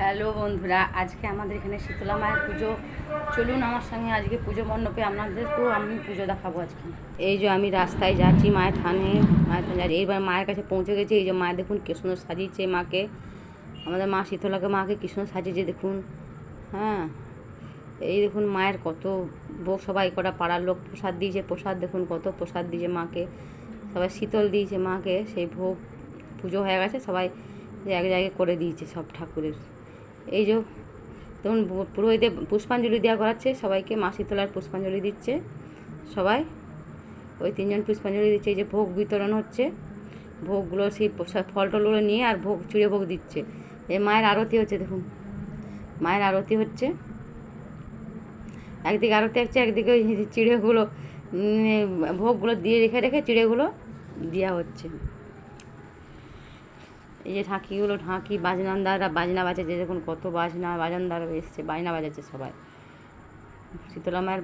Hello বন্ধুরা, আজকে আমাদের এখানে শীতলা মায়ের পুজো। চলুন আমার সঙ্গে আজকে পুজো মণ্ডপে আপনাদেরকেও আমি পুজো দেখাবো আজকে। এই যে আমি রাস্তায় যাচ্ছি মায়ের থানে মায়ের থানে যাচ্ছি। এইবার মায়ের কাছে পৌঁছে গেছি। এই যে মায়ের দেখুন কি সুন্দর সাজিয়েছে মাকে। আমাদের মা শীতলাকে মাকে কি সুন্দর সাজিয়েছে দেখুন। হ্যাঁ এই দেখুন মায়ের কত ভোগ সবাই কটা পাড়ার লোক প্রসাদ দিয়েছে। প্রসাদ দেখুন কত প্রসাদ দিয়েছে মাকে। সবাই শীতল দিয়েছে মাকে। সেই ভোগ, পুজো হয়ে গেছে। সবাই এক জায়গায় করে দিয়েছে সব ঠাকুরের। এই যে তখন পুরোহিতে পুষ্পাঞ্জলি দেওয়া করাচ্ছে, সবাইকে মা শীতলার পুষ্পাঞ্জলি দিচ্ছে, সবাই। ওই তিনজন পুষ্পাঞ্জলি দিচ্ছে, এই যে ভোগ বিতরণ হচ্ছে। ভোগগুলো সেই ফল টলগুলো নিয়ে আর ভোগ, চুড়ে ভোগ দিচ্ছে। এই মায়ের আরতি হচ্ছে, দেখুন। মায়ের আরতি হচ্ছে। একদিকে আরতি হচ্ছে, একদিকে ওই চিড়েগুলো ভোগগুলো দিয়ে রেখে রেখে চিড়েগুলো দেওয়া হচ্ছে। এই যে ঢাকিগুলো, ঢাকি বাজনান্দাররা বাজনা বাজাচ্ছে, দেখুন কত বাজনা বাজনদার এসছে, বাজনা বাজাচ্ছে সবাই। শীতলা মায়ের